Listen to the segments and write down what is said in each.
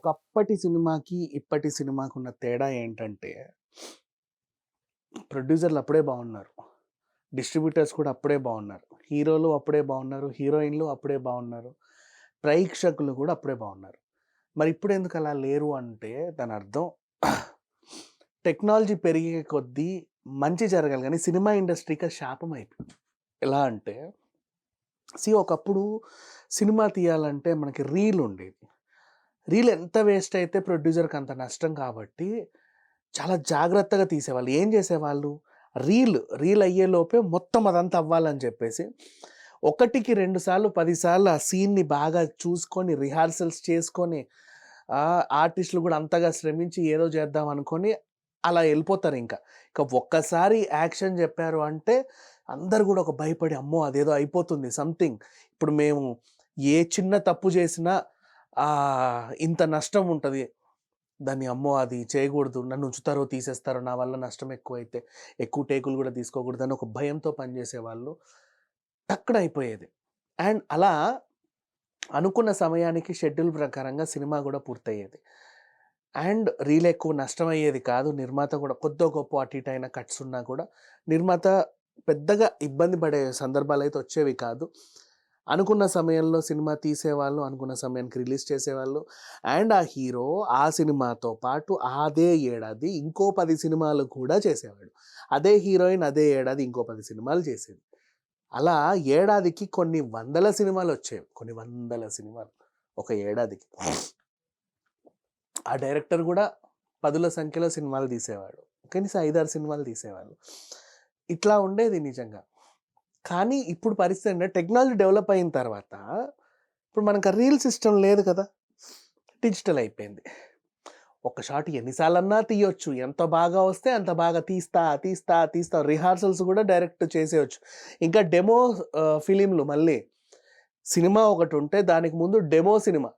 ఒకప్పటి సినిమాకి, ఇప్పటి సినిమాకి ఉన్న తేడా ఏంటంటే ప్రొడ్యూసర్‌లు అప్పుడే బాగున్నారు. డిస్ట్రిబ్యూటర్స్ కూడా అప్పుడే బాగున్నారు. హీరోలు అప్పుడే బాగున్నారు. హీరోయిన్‌లు అప్పుడే బాగున్నారు. ప్రేక్షకులు కూడా అప్పుడే బాగున్నారు. మరి ఇప్పుడు ఎందుకు అలా లేరు అంటే దాని అర్థం టెక్నాలజీ పెరిగే కొద్దీ మంచి జరగాలి కానీ సినిమా ఇండస్ట్రీకి శాపం అయిపోయింది. ఎలా అంటే సీ ఒకప్పుడు సినిమా తీయాలంటే మనకి రీల్ ఉండేది. రీల్ ఎంత వేస్ట్ అయితే ప్రొడ్యూసర్‌కి అంత నష్టం కాబట్టి చాలా జాగ్రత్తగా తీసేవాళ్ళు. ఏం చేసేవాళ్ళు రీల్, రీల్ అయ్యేలోపే మొత్తం అదంతా అవ్వాలని చెప్పేసి ఒకటికి రెండు సార్లు, పదిసార్లు ఆ సీన్‌ని బాగా చూసుకొని రిహార్సల్స్ చేసుకొని ఆర్టిస్టులు ఆర్టిస్ట్‌లు కూడా అంతగా శ్రమించి ఏదో చేద్దాం అనుకొని అలా ఇంకా ఇక ఒక్కసారి యాక్షన్ చెప్పారు అంటే అందరు కూడా ఒక భయపడి అమ్మో! అదేదో అయిపోతుంది సంథింగ్. ఇప్పుడు మేము ఏ చిన్న తప్పు చేసినా ఇంత నష్టం ఉంటుంది దాన్ని అమ్మో! అది చేయకూడదు. నన్ను ఉంచుతారో, తీసేస్తారో, నా వల్ల నష్టం ఎక్కువైతే ఎక్కువ టేకులు కూడా తీసుకోకూడదని ఒక భయంతో పనిచేసేవాళ్ళు. టక్కున అయిపోయేది. అండ్ అలా అనుకున్న సమయానికి షెడ్యూల్ ప్రకారంగా సినిమా కూడా పూర్తయ్యేది. అండ్ రీల్ ఎక్కువ నష్టమయ్యేది కాదు. నిర్మాత కూడా కొద్ది గొప్ప అటు ఇటు అయిన కట్స్ ఉన్నా కూడా నిర్మాత పెద్దగా ఇబ్బంది పడే సందర్భాలు అయితే వచ్చేవి కాదు. అనుకున్న సమయంలో సినిమా తీసేవాళ్ళు. అనుకున్న సమయానికి రిలీజ్ చేసేవాళ్ళు. అండ్ ఆ హీరో ఆ సినిమాతో పాటు అదే ఏడాది ఇంకో పది సినిమాలు కూడా చేసేవాడు. అదే హీరోయిన్ అదే ఏడాది ఇంకో పది సినిమాలు చేసేది. అలా ఏడాదికి కొన్ని వందల సినిమాలు వచ్చాయి కొన్ని వందల సినిమాలు ఒక ఏడాదికి. ఆ డైరెక్టర్ కూడా పదుల సంఖ్యలో సినిమాలు తీసేవాడు. కనీసం 5, 6 సినిమాలు తీసేవాళ్ళు. ఇట్లా ఉండేది నిజంగా. కానీ ఇప్పుడు పరిస్థితి అంటే టెక్నాలజీ డెవలప్ అయిన తర్వాత ఇప్పుడు మనకు ఆ రీల్ సిస్టమ్ లేదు కదా! డిజిటల్ అయిపోయింది. ఒక షాట్ ఎన్నిసార్లన్నా తీయొచ్చు. ఎంత బాగా వస్తే అంత బాగా తీస్తా, తీస్తా, తీస్తా రిహార్సల్స్ కూడా డైరెక్ట్ చేసేయొచ్చు. ఇంకా డెమో ఫిలింలు మళ్ళీ. సినిమా ఒకటి ఉంటే దానికి ముందు డెమో సినిమా.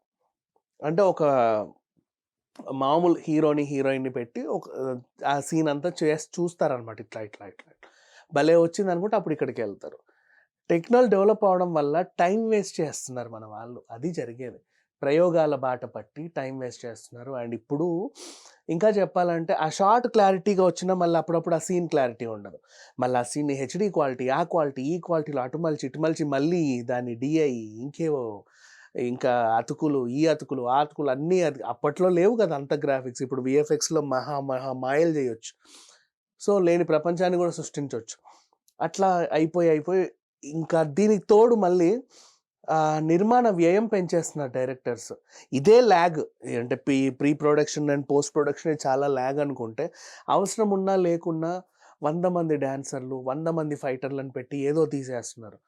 అంటే ఒక మామూలు హీరోని, హీరోయిన్‌ని పెట్టి ఒక ఆ సీన్ అంతా చేసి చూస్తారనమాట. ఇట్లా, ఇట్లా, ఇట్లా. భలే వచ్చింది అనుకుంటే అప్పుడు ఇక్కడికి వెళ్తారు టెక్నాలజీ డెవలప్ అవ్వడం వల్ల టైం వేస్ట్ చేస్తున్నారు మన వాళ్ళు. అది జరిగేది. ప్రయోగాల బాట పట్టి టైం వేస్ట్ చేస్తున్నారు. అండ్ ఇప్పుడు ఇంకా చెప్పాలంటే ఆ షార్ట్ క్లారిటీగా వచ్చినా మళ్ళీ అప్పుడప్పుడు ఆ సీన్ క్లారిటీ ఉండదు. మళ్ళీ ఆ సీన్ హెచ్డి క్వాలిటీ, ఆ క్వాలిటీ, ఈ క్వాలిటీలో అటుమలిచి ఇటుమలిచి మళ్ళీ దాన్ని డీఐ ఇంకేవో ఇంకా అతుకులు, ఈ అతుకులు, ఆ అతుకులు అన్నీ అది అప్పట్లో లేవు కదా! అంత గ్రాఫిక్స్. ఇప్పుడు విఎఫ్ఎక్స్లో మహా మహా మాయలు చేయొచ్చు. సో, లేని ప్రపంచాన్ని కూడా సృష్టించవచ్చు అట్లా అయిపోయి, అయిపోయి ఇంకా దీనికి తోడు మళ్ళీ నిర్మాణ వ్యయం పెంచేస్తున్నారు డైరెక్టర్స్. ఇదే ల్యాగ్ అంటే pre pre production and post production చాలా ల్యాగ్ అనుకుంటే అవసరం ఉన్నా లేకున్నా వంద మంది డాన్సర్‌లు, వంద మంది ఫైటర్‌లను పెట్టి ఏదో తీసేస్తున్నారు.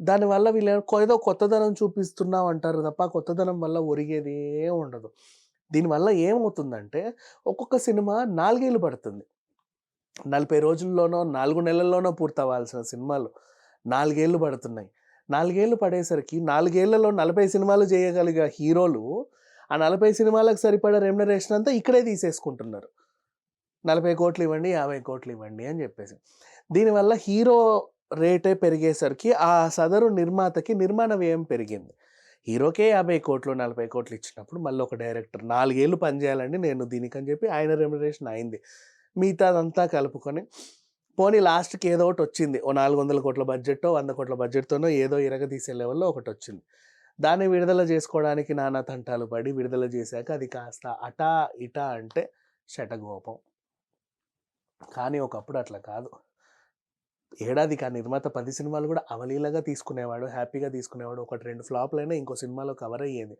దానివల్ల వీళ్ళు ఏదో కొత్తదనం చూపిస్తున్నాం అంటారు తప్ప కొత్తదనం వల్ల ఒరిగేది ఉండదు. దీనివల్ల ఏమవుతుందంటే ఒక్కొక్క సినిమా నాలుగేళ్ళు పడుతుంది. 40 రోజుల్లోనో, నాలుగు నెలల్లోనో పూర్తవ్వాల్సిన సినిమాలు నాలుగేళ్ళు పడుతున్నాయి. నాలుగేళ్ళు పడేసరికి నాలుగేళ్ళలో నలభై సినిమాలు చేయగలిగే హీరోలు ఆ 40 సినిమాలకు సరిపడ రెమ్యునరేషన్ అంతా ఇక్కడే తీసేసుకుంటున్నారు. 40,00,00,000 ఇవ్వండి, యాభై కోట్లు ఇవ్వండి అని చెప్పేసి. దీనివల్ల హీరో రేటే పెరిగేసరికి ఆ సదరు నిర్మాతకి నిర్మాణ వ్యయం పెరిగింది. హీరోకే యాభై కోట్లు నలభై కోట్లు ఇచ్చినప్పుడు మళ్ళీ ఒక డైరెక్టర్ 4 ఏళ్ళు పని నేను దీనికని చెప్పి ఆయన రెమ్యునరేషన్ అయింది. మిగతాదంతా కలుపుకొని పోనీ లాస్ట్‌కి ఏదో ఒకటి వచ్చింది. ఓ నాలుగు వందల 400,00,00,000 బడ్జెట్టో, 100,00,00,000 బడ్జెట్‌తోనో ఏదో ఇరగదీసే లెవెల్‌లో ఒకటొచ్చింది. దాన్ని విడుదల చేసుకోవడానికి నానా తంటాలు పడి విడుదల చేశాక అది కాస్త అటా, ఇటా అంటే శటగోపం. కానీ ఒకప్పుడు అట్లా కాదు. ఏడాదికి ఆ నిర్మాత పది సినిమాలు కూడా అవలీలగా తీసుకునేవాడు. హ్యాపీగా తీసుకునేవాడు. ఒకటి రెండు ఫ్లాప్లైనా ఇంకో సినిమాలో కవర్ అయ్యేది.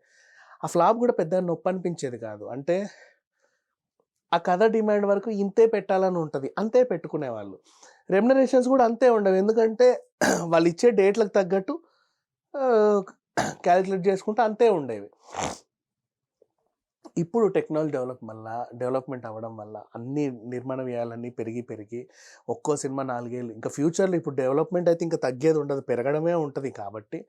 ఆ ఫ్లాప్ కూడా పెద్ద నొప్పి అనిపించేది కాదు. అంటే ఆ కథ డిమాండ్ వరకు ఇంతే పెట్టాలని ఉంటుంది అంతే పెట్టుకునేవాళ్ళు. రెమ్యునరేషన్స్ కూడా అంతే ఉండవు. ఎందుకంటే వాళ్ళు ఇచ్చే డేట్‌లకు తగ్గట్టు క్యాలిక్యులేట్ చేసుకుంటే అంతే ఉండేవి. ఇప్పుడు టెక్నాలజీ డెవలప్ వల్ల డెవలప్‌మెంట్ అవ్వడం వల్ల అన్ని నిర్మాణ వ్యయాలన్నీ పెరిగి, పెరిగి ఒక్కో సినిమా నాలుగేళ్ళు ఇంకా ఫ్యూచర్‌లో ఇప్పుడు డెవలప్‌మెంట్ అయితే ఇంకా తగ్గేది ఉండదు. పెరగడమే ఉంటుంది కాబట్టి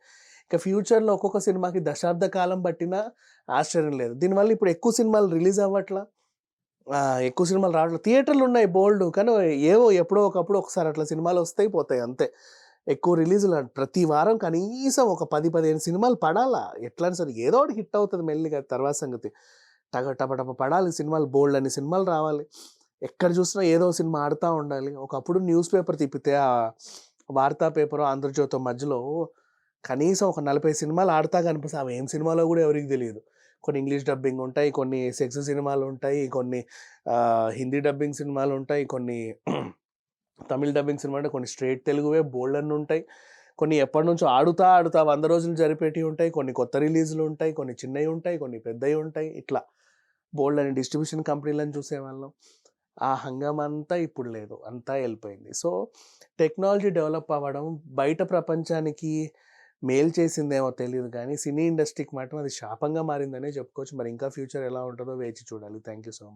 ఇంకా ఫ్యూచర్‌లో ఒక్కొక్క సినిమాకి దశాబ్ద కాలం పట్టినా ఆశ్చర్యం లేదు. దీనివల్ల ఇప్పుడు ఎక్కువ సినిమాలు రిలీజ్ అవ్వట్లా. ఎక్కువ సినిమాలు రావట్లేదు. థియేటర్‌లు ఉన్నాయి బోల్డ్ కానీ ఏవో ఎప్పుడో ఒకప్పుడు ఒకసారి అట్లా సినిమాలు వస్తాయి, పోతాయి అంతే. ఎక్కువ రిలీజులు ప్రతి వారం కనీసం ఒక 10, 15 సినిమాలు పడాలా. ఎట్లా సరే ఏదో ఒకటి హిట్ అవుతుంది మెల్లిగా తర్వాత సంగతి. టగ టప పడాలి సినిమాలు బోల్డ్ అని సినిమాలు రావాలి ఎక్కడ చూసినా ఏదో సినిమా ఆడుతూ ఉండాలి ఒకప్పుడు న్యూస్ పేపర్ తిప్పితే ఆ వార్తా పేపర్ ఆంధ్రజ్యోతి మధ్యలో కనీసం ఒక నలభై సినిమాలు ఆడుతా కనిపిస్తాయి అవి ఏం సినిమాలో కూడా ఎవరికి తెలియదు కొన్ని ఇంగ్లీష్ డబ్బింగ్ ఉంటాయి కొన్ని సెక్స్ సినిమాలు ఉంటాయి కొన్ని హిందీ డబ్బింగ్ సినిమాలు ఉంటాయి కొన్ని తమిళ డబ్బింగ్ సినిమా అంటే కొన్ని స్ట్రేట్ తెలుగువే బోల్డ్ అన్ని ఉంటాయి కొన్ని ఎప్పటి నుంచో ఆడుతా ఆడుతా వంద రోజులు జరిపేటి ఉంటాయి కొన్ని కొత్త రిలీజులు ఉంటాయి కొన్ని చిన్నవి ఉంటాయి కొన్ని పెద్దవి ఉంటాయి ఇట్లా. బోల్డ్ అని డిస్ట్రిబ్యూషన్ కంపెనీలను చూసేవాళ్ళం. ఆ హంగం అంతా ఇప్పుడు లేదు అంతా వెళ్ళిపోయింది సో టెక్నాలజీ డెవలప్ అవ్వడం బయట ప్రపంచానికి మేలు చేసిందేమో తెలియదు కానీ సినీ ఇండస్ట్రీకి మాత్రం అది శాపంగా మారిందనే చెప్పుకోవచ్చు. మరి ఇంకా ఫ్యూచర్ ఎలా ఉంటుందో వేచి చూడాలి. Thank you so much